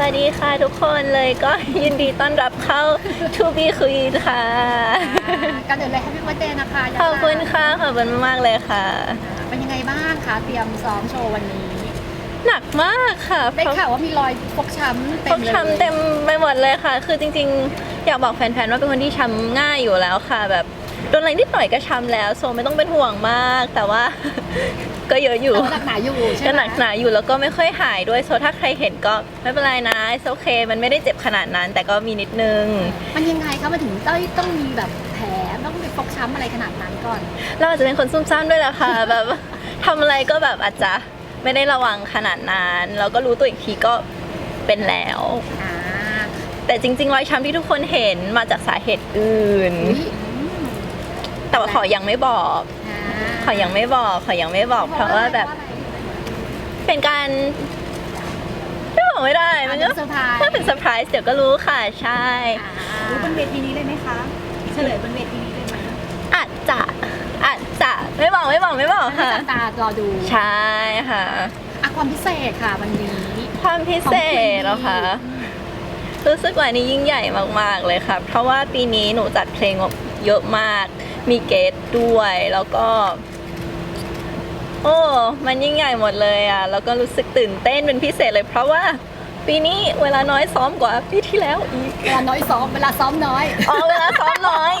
สวัสดีค่ะทุกคนเลยก็ยินดีต้อนรับเข้า To Be Queen ค่ะก่อนอื่นเลยแฮปปี้เบิร์ดเดย์นะคะขอบคุณค่ะ ขอบคุณมากๆเลยค่ะ เป็นยังไงบ้างคะ เตรียมซ้อมโชว์วันนี้ หนักมากค่ะได้เพราะข่าวว่ามีรอยฟกช้ำเต็ฟมกเลยช้ำเต็มไปหมดเลยค่ะ คือจริงๆ อยากบอกแฟนๆ ว่าเป็นคนที่ช้ำง่ายอยู่แล้วค่ะ แบบโดนอะไรนิดหน่อยก็ช้ำแล้ว โซไม่ต้องเป็นห่วงมาก แต่ว่า ก็เยอะอยู่แต่ว่าหนักหนาอยู่ใช่ไหมก็หนักหนาอยู่แล้วก็ไม่ค่อยหายด้วยโซถ้าใครเห็นก็ไม่เป็นไรนะโอเค มันไม่ได้เจ็บขนาดนั้น แต่ก็มีนิดนึง มันยังไงคะมันถึงต้องต้องมีแบบแผลต้องมีฟกช้ำอะไรขนาดนั้นก่อน เราอาจจะเป็นคนซุ่มซ่ามด้วยแหละค่ะแบบทำอะไรก็แบบอาจจะไม่ได้ระวังขนาดนั้นแล้วก็รู้ตัวอีกทีก็เป็นแล้วอ่าแต่จริงๆรอยช้ำที่ทุกคนเห็นมาจากสาเหตุอื่นอุ๊ยอืมแต่ว่าขอยังไม่บอกอ่าขอยังไม่บอกขอยังไม่บอก เพราะว่าแบบเพระอะไรเป็นการไม่บอกไม่ได้มัมันนก็ก็เซอร์ไพรส์ ถ้าเป็นเซอร์ไพรส์เดี๋ยวก็รู้ค่ะใช่รู้บนเวทีนี้เลยไหมคะ เฉลยบนเวทีนี้เลยไหมอาจจะอาจจะไม่บอกไม่บอกไม่บอกให้ค่ะ จับตารอดูใช่ค่ะอะความพิเศษค่ะวันนี้ ความพิเศษเหรอคะ รู้สึกว่านี้ยิ่งใหญ่มาก ๆ เลยค่ะ เพราะว่าปีนี้หนูจัดเพลงเยอะมาก มีเกสด้วยแล้วก็ โอ้ มันยิ่งใหญ่หมดเลยอะ แล้วก็รู้สึกตื่นเต้นเป็นพิเศษเลยเพราะว่า ปีนี้เวลาน้อยซ้อมกว่าปีที่แล้วอีก เวลาน้อยซ้อมเวลาซ้อมน้อย อ๋อเวลาซ้อมน้อย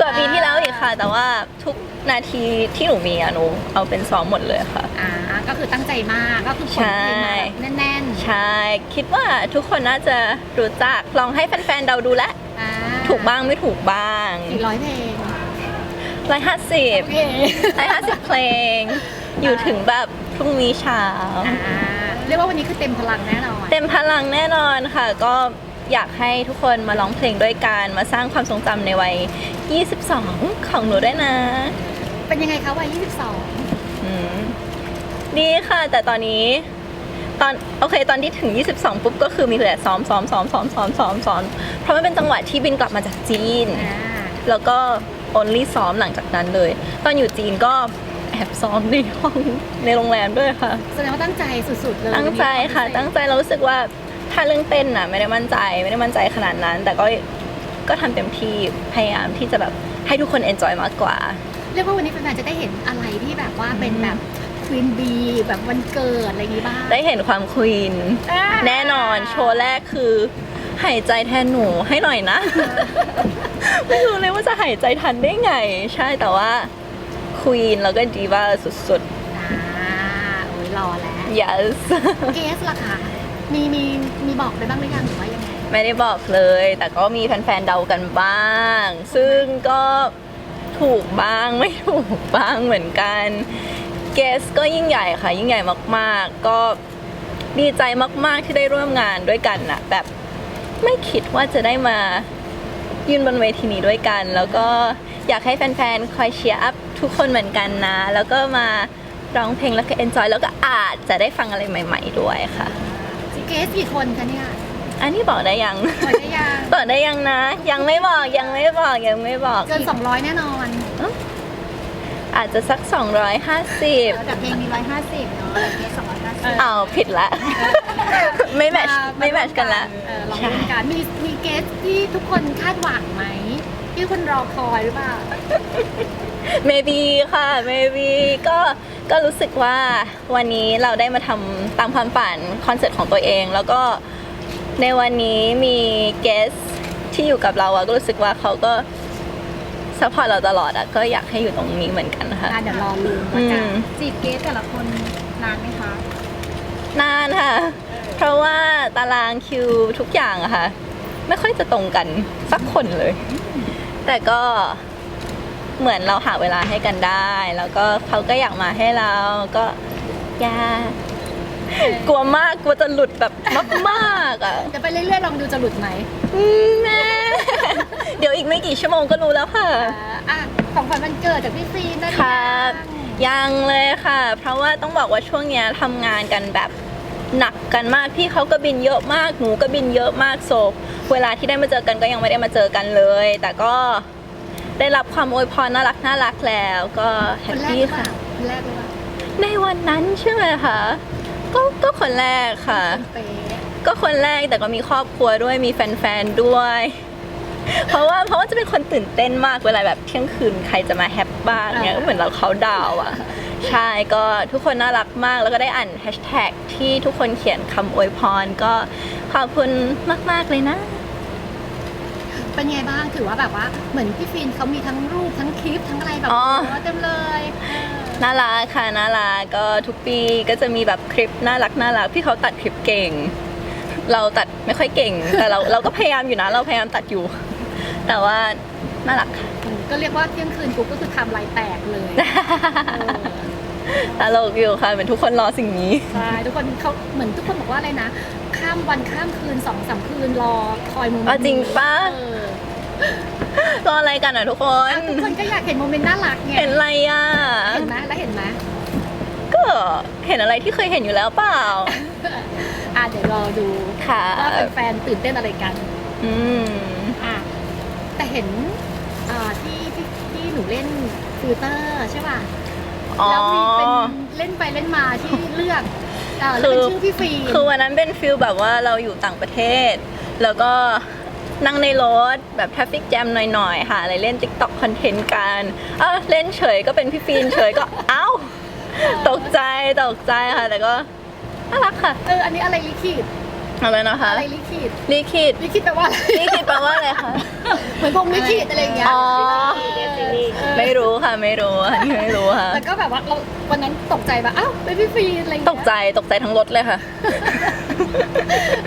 กว่าปีที่แล้วอีกค่ะ แต่ว่าทุกนาทีที่หนูมีอะหนูเอาเป็นซ้อมหมดเลยค่ะ อ่าก็คือตั้งใจมากก็คือผลเพลงมาแบบแน่นใช่ คิดว่าทุกคนน่าจะรู้จักลองให้แฟนๆเดาดูแลวๆอ่าถูกบ้างไม่ถูกบ้าง สี่ร้อยเพลง ร้อยห้าสิบโอเคร้อยห้าสิบเพลง อยู่ถึงแบบพรุ่งนี้เช้าอ่าเรียกว่าวันนี้คือเต็มพลังแน่นอนเต็มพลังแน่นอนค่ะ ก็อยากให้ทุกคนมาร้องเพลงด้วยกัน มาสร้างความทรงจำในวัย 22 ของหนูด้วยนะ เป็นยังไงคะวัยอืมดีค่ะ แต่ตอนนี้ตอนโอเคตอนที่ถึง 22 ปุ๊บก็คือมีแต่ซ้อมซ้อมซ้อมซ้อมซ้อมซ้อมซ้อมเพราะมันเป็นจังหวะที่บินกลับมาจากจีน22อ่าแล้วก็ only ซ้อมหลังจากนั้นเลย ตอนอยู่จีนก็แอบซ้อมในห้องในโรงแรมด้วยค่ะ แสดงว่าตั้งใจสุดๆเลยตั้งใจค่ะวันนี้ตั้งใจเรารู้สึกว่าถ้าเรื่องเต้นน่ะไม่ได้มั่นใจไม่ได้มั่นใจขนาดนั้น แต่ก็ก็ทำเต็มที่พยายามที่จะแบบให้ทุกคน enjoy มากกว่า เรียกว่าวันนี้แฟนๆจะได้เห็นอะไรที่แบบว่าเป็นแบบควีนบีแบบวันเกิดอะไรอย่างงี้บ้าง ได้เห็นความควีนอ่า แน่นอนโชว์แรกคือหายใจแทนหนูให้หน่อยนะ ไม่รู้เลยว่าจะหายใจทันได้ไง ใช่แต่ว่าควีนแล้วก็ดีว่าสุดอ่าโอ้ยรอแล้ว ๆ yes เกสล่ะคะมีมีมีบอกไปบ้างหรือยังหรือว่ายังไงไม่ได้บอกเลย แต่ก็มีแฟนๆเดากันบ้าง ซึ่งก็ถูกบ้างไม่ถูกบ้างเหมือนกันเกสก็ยิ่งใหญ่ค่ะ ยิ่งใหญ่มากๆ ก็ดีใจมากๆที่ได้ร่วมงานด้วยกันน่ะแบบไม่คิดว่าจะได้มา ยืนบนเวทีนี้ด้วยกัน แล้วก็อยากให้แฟนๆ คอยเชียร์อัพทุกคนเหมือนกันนะ แล้วก็มาร้องเพลงแล้วก็เอนจอยแล้วก็อาจจะได้ฟังอะไรใหม่ ๆ ด้วยค่ะ เกสกี่คนคะเนี่ยอันนี้บอกได้ยัง หมดได้ยัง บอกได้ยังนะ ยังไม่บอกยังไม่บอกยังไม่บอกเกิน 200 แน่นอนอาจจะสัก 250 แต่เพลงมี 150 เนาะเกส250อ้าวผิดละ ไม่แมทช์ไม่แมทช์กันละ เออลองดูกันมีมีเกสที่ทุกคนคาดหวังไหม ที่คนรอคอยหรือเปล่า maybe ค่ะ maybe ก็ก็รู้สึกว่าวันนี้เราได้มาทำตามความฝันคอนเสิร์ตของตัวเอง แล้วก็ในวันนี้มีเกสที่อยู่กับเราอะก็รู้สึกว่าเขาก็ซัพพอร์ตเราตลอดอะก็อยากให้อยู่ตรงนี้เหมือนกันค่ะงานเดี๋ยวรอลืมแล้วกันอืม จีบเกสแต่ละคนนานไหมคะ นานค่ะ เพราะว่าตารางคิวทุกอย่างอะค่ะ ไม่ค่อยจะตรงกันสักคนเลย แต่ก็เหมือนเราหาเวลาให้กันได้ แล้วก็เขาก็อยากมาให้เราก็อยากลัวมากกลัวจะหลุดแบบมากๆอะจะไปเรื่อยๆลองดูจะหลุดไหมอืมแม่เดี๋ยวอีกไม่กี่ชั่วโมงก็รู้แล้วค่ะอ่าอะของขวัญวันเกิดจากพี่ฟีนได้หรือครับยังยังเลยค่ะ เพราะว่าต้องบอกว่าช่วงเนี้ยทำงานกันแบบ หนักกันมากพี่เขาก็บินเยอะมากหนูก็บินเยอะมากโซเวลาที่ได้มาเจอกันก็ยังไม่ได้มาเจอกันเลย แต่ก็ได้รับความอวยพรน่ารักน่ารักแล้วก็แฮคปนแรกปี้หรือเปค่ะล่าคนแรกหรือเปล่าในวันนั้นใช่ไหมคะก็ก็คนแรกค่ะคนเป๊ะก็คนแรกแต่ก็มีครอบครัวด้วยมีแฟนๆด้วย เพราะว่าเพราะว่าจะเป็นคนตื่นเต้นมากเวลาแบบเที่ยงคืนใครจะมาแฮปบ้างเนี่ยก็เหมือนเราเขาดาวน์อะ ใช่ก็ทุกคนน่ารักมากแล้วก็ได้อ่านแฮชแท็กที่ทุกคนเขียนคำอวยพร ก็ขอบคุณมาก ๆ เลยนะ เป็นไงบ้างถือว่าแบบว่าเหมือนพี่ฟินเขามีทั้งรูปทั้งคลิปทั้งอะไรแบบอ๋อ โอ้เต็มเลยเออน่ารักค่ะน่ารักก็ทุกปีก็จะมีแบบคลิปน่ารักน่ารักพี่เขาตัดคลิปเก่ง เราตัดไม่ค่อยเก่ง แต่เราเราก็พยายามอยู่นะ เราพยายามตัดอยู่ แต่ว่าน่ารักค่ะ ก็เรียกว่าเที่ยงคืนปุ๊บก็คือทำลายแตกเลยเออตลกอยู่ค่ะเหมือนทุกคนรอสิ่งนี้ ใช่ทุกคนเขาเหมือนทุกคนบอกว่าอะไรนะ ข้ามวันข้ามคืนสองสามคืนรอคอยโมเมนต์อะจริงปะ เออรออะไรกันอะทุกคนอะทุกคนก็อยากเห็นโมเมนต์น่ารักไงเห็นอะไรอะ เห็นไหมแล้วเห็นไหมก็เห็นอะไรที่เคยเห็นอยู่แล้วเปล่า อะเดี๋ยวรอดูค่ะ ว่าแฟนๆตื่นเต้นอะไรกัน อืมอะ แต่เห็นอ่าที่ที่ที่หนูเล่นฟิลเตอร์ใช่ป่ะอ๋อ แล้วมีเป็นเล่นไปเล่นมาที่เลือกเอ่อแล้วเป็นชื่อพี่ฟีนคือวันนั้นเป็นฟิลแบบว่าเราอยู่ต่างประเทศ แล้วก็นั่งในรถแบบทราฟิกแจมหน่อยๆหาอะไรเล่น TikTok คอนเทนต์กันเออเล่นเฉยก็เป็นพี่ฟีนเฉยก็ เอ้า ตกใจตกใจค่ะ แต่ก็น่ารักค่ะ เอออันนี้อะไรลิขิต อะไรนะคะอะไรลิขิตลิขิตลิขิตแปลว่าอะไรลิขิตแปลว่าอะไรคะเหมือนพรหมลิขิตอะไรอย่างเงี้ยอ๋อเออไม่รู้ค่ะไม่รู้อันนี้ไม่รู้ค่ะแต่ก็แบบว่าเราวันนั้นตกใจแบบอ้าวเป็นพี่ฟีนอะไรอย่างตเงี้ยกใจตกใจทั้งรถเลยค่ะ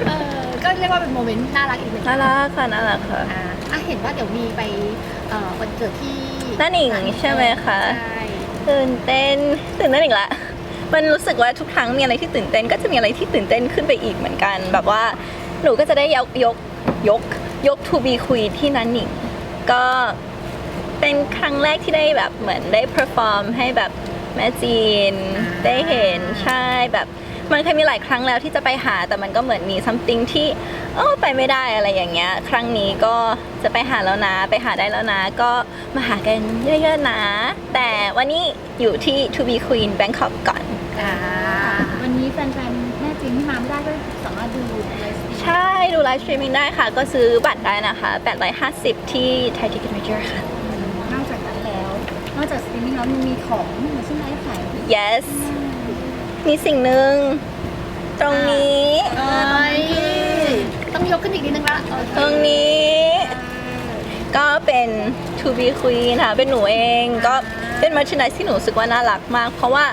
เออก็เรียกว่าเป็นโมเมนต์น่ารักอีกหนึ่งน่ารักค่ะน่ารักค่ะอ่าอะเห็นว่าเดี๋ยวมีไปเอ่อวันเกิดที่น้าหนิงใช่ไหมคะใช่ตื่นเต้นตื่นเต้นอีกละ มันรู้สึกว่าทุกครั้งมีอะไรที่ตื่นเต้น ก็จะมีอะไรที่ตื่นเต้นขึ้นไปอีกเหมือนกัน แบบว่าหนูก็จะได้ยกยกยกยก to be queen ที่นันหนิงก็เป็นครั้งแรกที่ได้แบบเหมือนได้ perform ให้แบบแม่จีนได้เห็นใช่แบบมันเคยมีหลายครั้งแล้วที่จะไปหาแต่มันก็เหมือนมี something ที่เออไปไม่ได้อะไรอย่างเงี้ย ครั้งนี้ก็จะไปหาแล้วนะ ไปหาได้แล้วนะ ก็มาหากันเยอะๆนะ แต่วันนี้อยู่ที่ To Be Queen Bangkok ก่อน อ่าวันนี้แฟนๆแม่จีนที่มาไม่ได้ก็สามารถดูไลฟ์สตรีมใช่ดูไลฟ์สตรีมมิ่งได้ค่ะ ก็ซื้อบัตรได้นะคะ850 ที่ Thai Ticket Major ค่ะ นอกจากนั้นแล้ว นอกจากสตรีมมิ่งแล้วมันมีของมาซึ่งไลฟ์ขาย yes มีสิ่งหนึ่งตรงนี้เอ้ยต้องยกขึ้นอีกนิดนึงละโอเคตรงนี้ ก็เป็น To Be Queen ค่ะ เป็นหนูเอง ก็เป็นมัชชันไที่หนูรู้สึกว่าน่ารักมาก เพราะว่า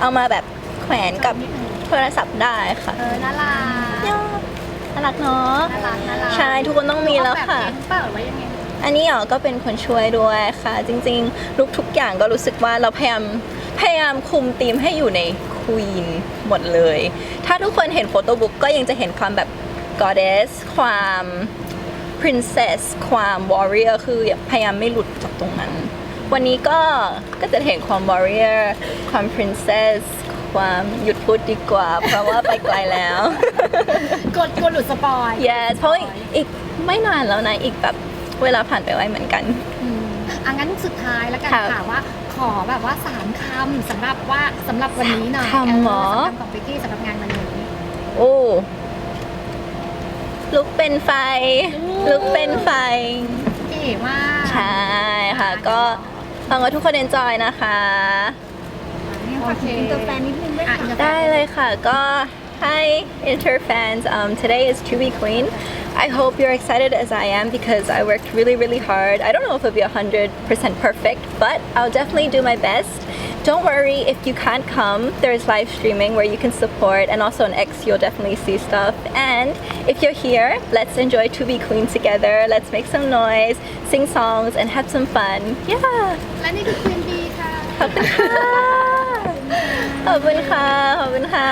เอามาแบบแขวนกับโทรศัพท์ได้ค่ะเออน่ารักน่ารักเนาะน่ารักน่ารักใช่ทุกคนต้องมีแล้วค่ะออกบบเองเปล่าหรือว่ายังไงอันนี้อ๋อก็เป็นคนช่วยด้วยค่ะ จริงๆลุกทุกอย่างก็รู้สึกว่าเราพยายามพยายามคุมธีมให้อยู่ในควีนหมดเลย ถ้าทุกคนเห็นโฟโต้บุ๊กก็ยังจะเห็นความแบบ goddess ความ princess ความ warrior คือพยายามไม่หลุดจากตรงนั้น วันนี้ก็ก็จะเห็นความ warrior ความ princess ความหยุดพูดดีกว่า เพราะว่าไปไกลแล้ว กดกดหลุดสปอย yes เพราะอีกไม่นานแล้วนะ อีกแบบเวลาผ่านไปไวเหมือนกัน อืมอะงั้นสุดท้ายแล้วกันค่ะค่ะว่า ขอแบบว่าสามคำสำหรับว่าสำหรับวันนี้หน่อยสามคำเหรอสำหรับของเบกกี้สำหรับงานวันนี้ โอ้ลุกเป็นไฟ ลุกเป็นไฟ เก๋มากใช่ค่ะก็ หวังว่าทุกคน enjoy นะคะ นี่ฝากถึงอินเตอร์แฟนนิดนึงด้วย อ่ะ ค่ะ เดี๋ยว ได้เลยค่ะ ก็ Hi Inter fans um, today is To Be Queen I hope you're excited as I am because I worked really really hard I don't know if it'll be 100% perfect but I'll definitely do my best don't worry if you can't come there's live streaming where you can support and also on X you'll definitely see stuff and if you're here let's enjoy To Be Queen together let's make some noise Sing songs and have some fun yeah และนี่คือควีนบีค่ะ ขอบคุณค่ะ ขอบคุณค่ะ ขอบคุณค่ะ